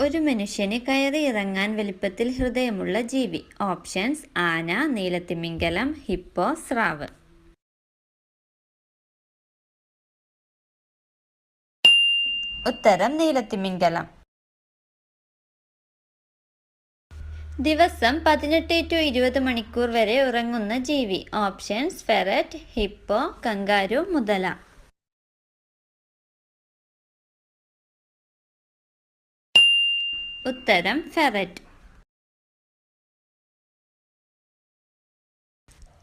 ഒരു മനുഷ്യന് കയറി ഇറങ്ങാൻ വലിപ്പത്തിൽ ഹൃദയമുള്ള ജീവി. ഓപ്ഷൻസ് ആന നീലത്തിമിംഗലം ഹിപ്പോ സ്രാവ്. ഉത്തരം നീലത്തിമിംഗലം. ദിവസം പതിനെട്ട് ടു ഇരുപത് മണിക്കൂർ വരെ ഉറങ്ങുന്ന ജീവി. ഓപ്ഷൻസ് ഫെററ്റ് ഹിപ്പോ കങ്കാരു മുതല. ഉത്തരം ഫെററ്റ്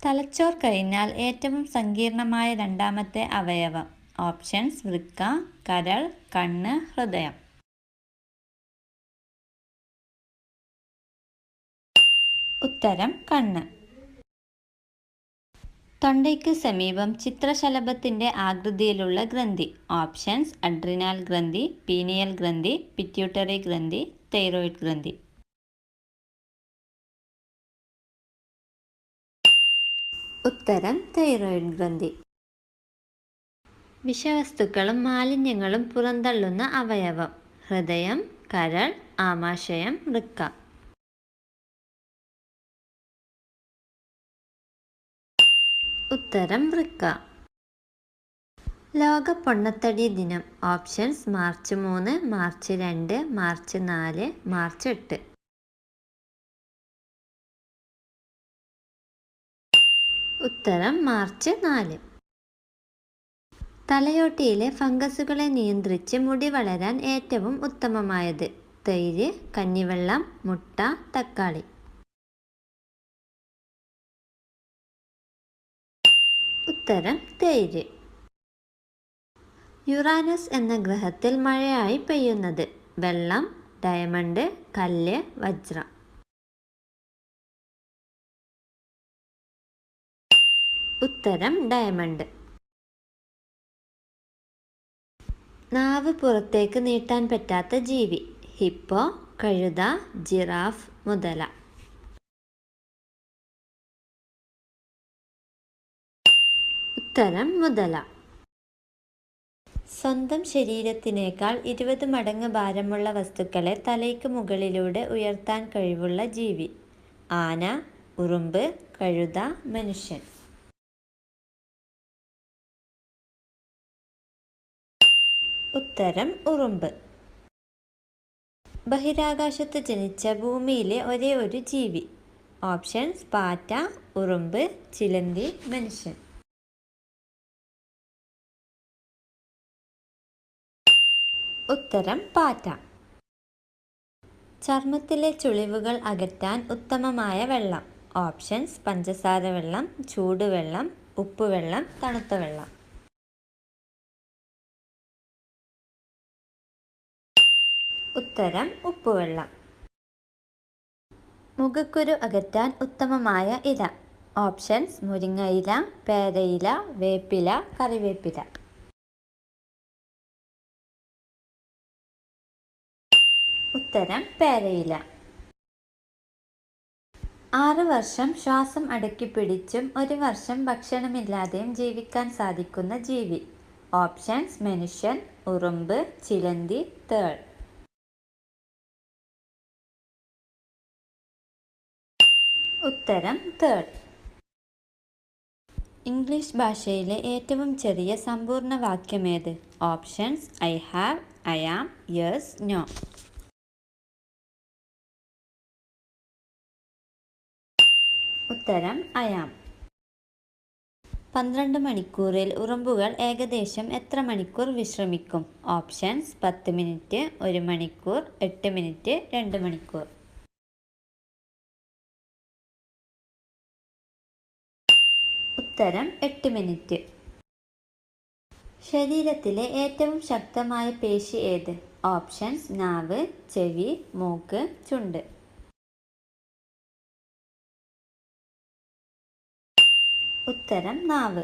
തലച്ചോർ കഴിഞ്ഞാൽ ഏറ്റവും സങ്കീർണമായ രണ്ടാമത്തെ അവയവം. ഓപ്ഷൻസ് വൃക്ക കരൾ കണ്ണ് ഹൃദയം. ഉത്തരം കണ്ണ്. തൊണ്ടയ്ക്ക് സമീപം ചിത്രശലഭത്തിന്റെ ആകൃതിയിലുള്ള ഗ്രന്ഥി. ഓപ്ഷൻസ് അഡ്രിനാൽ ഗ്രന്ഥി പീനിയൽ ഗ്രന്ഥി പിറ്റ്യൂട്ടറി ഗ്രന്ഥി തൈറോയിഡ് ഗ്രന്ഥി. ഉത്തരം തൈറോയിഡ് ഗ്രന്ഥി. വിഷവസ്തുക്കളും മാലിന്യങ്ങളും പുറന്തള്ളുന്ന അവയവം. ഹൃദയം കരൾ ആമാശയം വൃക്ക. ഉത്തരം വൃക്ക. ലോക പൊണ്ണത്തടി ദിനം. ഓപ്ഷൻസ് മാർച്ച് മൂന്ന് മാർച്ച് രണ്ട് മാർച്ച് നാല് മാർച്ച് എട്ട്. ഉത്തരം മാർച്ച് നാല്. തലയോട്ടിയിലെ ഫംഗസുകളെ നിയന്ത്രിച്ച് മുടി വളരാൻ ഏറ്റവും ഉത്തമമായത് തൈര് കഞ്ഞിവെള്ളം മുട്ട തക്കാളി. ഉത്തരം തേര്. യുറാനസ് എന്ന ഗ്രഹത്തിൽ മഴയായി പെയ്യുന്നത്. വെള്ളം ഡയമണ്ട് കല്ല് വജ്രം. ഉത്തരം ഡയമണ്ട്. നാവ് പുറത്തേക്ക് നീട്ടാൻ പറ്റാത്ത ജീവി. ഹിപ്പോ കഴുത ജിറാഫ് മുതല. ഉത്തരം മുതല. സ്വന്തം ശരീരത്തിനേക്കാൾ ഇരുപത് മടങ്ങ് ഭാരമുള്ള വസ്തുക്കളെ തലയ്ക്ക് മുകളിലൂടെ ഉയർത്താൻ കഴിവുള്ള ജീവി. ആന ഉറുമ്പ് കഴുത മനുഷ്യൻ. ഉത്തരം ഉറുമ്പ്. ബഹിരാകാശത്ത് ജനിച്ച ഭൂമിയിലെ ഒരേ ഒരു ജീവി. ഓപ്ഷൻസ് പാറ്റ ഉറുമ്പ് ചിലന്തി മനുഷ്യൻ. ഉത്തരം പാറ്റ. ചർമ്മത്തിലെ ചുളിവുകൾ അകറ്റാൻ ഉത്തമമായ വെള്ളം. ഓപ്ഷൻസ് പഞ്ചസാര വെള്ളം ചൂടുവെള്ളം ഉപ്പുവെള്ളം തണുത്ത വെള്ളം. ഉത്തരം ഉപ്പുവെള്ളം മുഖക്കുരു അകറ്റാൻ ഉത്തമമായ ഇല. ഓപ്ഷൻസ് മുരിങ്ങയില പേരയില വേപ്പില കറിവേപ്പില. ഉത്തരം പേരയില. ആറ് വർഷം ശ്വാസം അടക്കി പിടിച്ചും ഒരു വർഷം ഭക്ഷണമില്ലാതെയും ജീവിക്കാൻ സാധിക്കുന്ന ജീവി. ഓപ്ഷൻസ് മനുഷ്യൻ ഉറുമ്പ് ചിലന്തി തേൾ. ഉത്തരം തേൾ. ഇംഗ്ലീഷ് ഭാഷയിലെ ഏറ്റവും ചെറിയ സമ്പൂർണ വാക്യമേത് options I have I am yes no. ഉത്തരം അയാം. പന്ത്രണ്ട് മണിക്കൂറിൽ ഉറുമ്പുകൾ ഏകദേശം എത്ര മണിക്കൂർ വിശ്രമിക്കും? ഓപ്ഷൻസ് പത്ത് മിനിറ്റ് ഒരു മണിക്കൂർ എട്ട് മിനിറ്റ് രണ്ട് മണിക്കൂർ. ഉത്തരം എട്ട് മിനിറ്റ്. ശരീരത്തിലെ ഏറ്റവും ശക്തമായ പേശി ഏത്? ഓപ്ഷൻസ് നാവ് ചെവി മൂക്ക് ചുണ്ട്. ഉത്തരം നാവ്.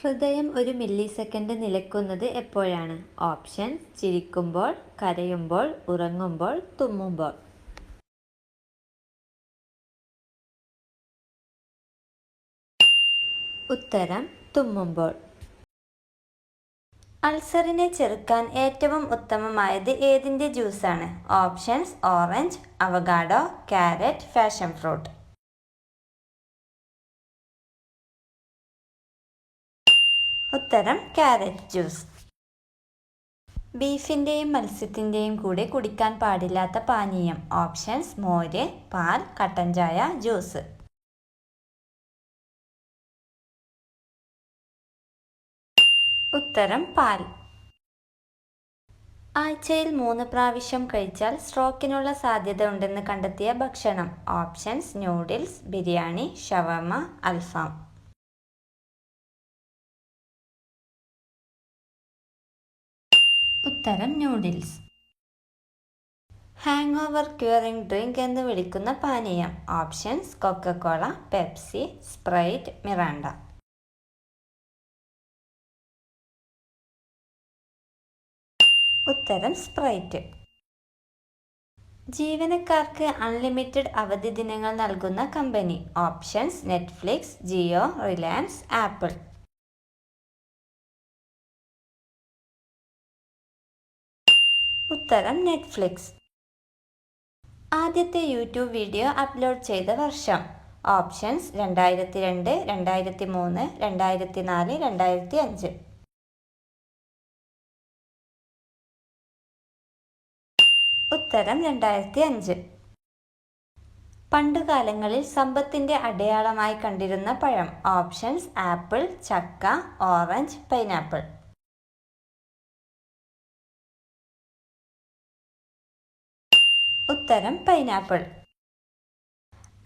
ഹൃദയം ഒരു മില്ലി സെക്കൻഡ് നിലക്കുന്നത് എപ്പോഴാണ്? ഓപ്ഷൻ ചിരിക്കുമ്പോൾ കരയുമ്പോൾ ഉറങ്ങുമ്പോൾ തുമ്മുമ്പോൾ. ഉത്തരം തുമ്മുമ്പോൾ. അൾസറിനെ ചെറുക്കാൻ ഏറ്റവും ഉത്തമമായത് ഏതിന്റെ ജ്യൂസാണ്? Options orange avocado carrot passion fruit. ഉത്തരം ക്യാരറ്റ് ജ്യൂസ് ബീഫിന്റെയും മത്സ്യത്തിന്റെയും കൂടെ കുടിക്കാൻ പാടില്ലാത്ത പാനീയം. ഓപ്ഷൻസ് മോര് പാൽ കട്ടൻ ചായ ജ്യൂസ് ഉത്തരം പാൽ. ആഴ്ചയിൽ മൂന്ന് പ്രാവശ്യം കഴിച്ചാൽ സ്ട്രോക്കിനുള്ള സാധ്യത ഉണ്ടെന്ന് കണ്ടെത്തിയ ഭക്ഷണം. ഓപ്ഷൻസ് ന്യൂഡിൽസ് ബിരിയാണി ഷവർമ അൽഫാം. ഉത്തരം noodles hangover curing drink എന്ന് വിളിക്കുന്ന പാനീയം. Options Coca Cola Pepsi Sprite Mirinda ഉത്തരം സ്പ്രൈറ്റ് ജീവനക്കാർക്ക് അൺലിമിറ്റഡ് അവധി ദിനങ്ങൾ നൽകുന്ന company options Netflix Jio Reliance Apple ഉത്തരം നെറ്റ്ഫ്ലിക്സ് ആദ്യത്തെ യൂട്യൂബ് വീഡിയോ അപ്ലോഡ് ചെയ്ത വർഷം. ഓപ്ഷൻസ് രണ്ടായിരത്തി രണ്ട് രണ്ടായിരത്തി മൂന്ന് രണ്ടായിരത്തി നാല് രണ്ടായിരത്തി അഞ്ച് ഉത്തരം രണ്ടായിരത്തി അഞ്ച് പണ്ടുകാലങ്ങളിൽ സമ്പത്തിന്റെ അടയാളമായി കണ്ടിരുന്ന പഴം. ഓപ്ഷൻസ് ആപ്പിൾ ചക്ക ഓറഞ്ച് പൈനാപ്പിൾ. ഉത്തരം പൈനാപ്പിൾ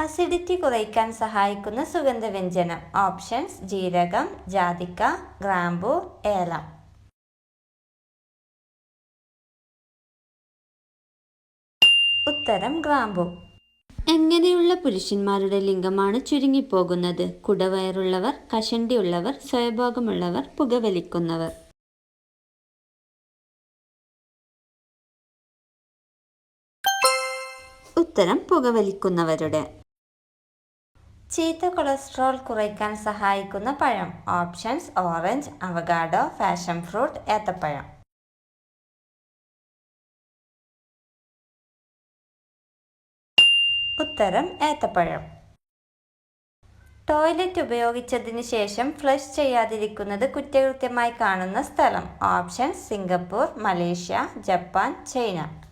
അസിഡിറ്റി കുറയ്ക്കാൻ സഹായിക്കുന്ന സുഗന്ധവ്യഞ്ജനം. ഓപ്ഷൻസ് ജീരകം ജാതിക്ക ഗ്രാമ്പു ഏലം. ഉത്തരം ഗ്രാമ്പു. എങ്ങനെയുള്ള പുരുഷന്മാരുടെ ലിംഗമാണ് ചുരുങ്ങിപ്പോകുന്നത്? കുടവയറുള്ളവർ കഷണ്ടിയുള്ളവർ സ്വയഭോഗമുള്ളവർ പുകവലിക്കുന്നവർ. ഉത്തരം പുകവലിക്കുന്നവരുടെ. ചീത്ത കൊളസ്ട്രോൾ കുറയ്ക്കാൻ സഹായിക്കുന്ന പഴം. Options orange avocado passion fruit ഏത്തപ്പഴം. ഉത്തരം ഏത്തപ്പഴം. ടോയ്ലറ്റ് ഉപയോഗിച്ചതിന് ശേഷം ഫ്ലഷ് ചെയ്യാതിരിക്കുന്നത് കുറ്റകൃത്യമായി കാണുന്ന സ്ഥലം. Option Singapore Malaysia Japan China.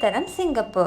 ഉത്തരം സിംഗപ്പൂർ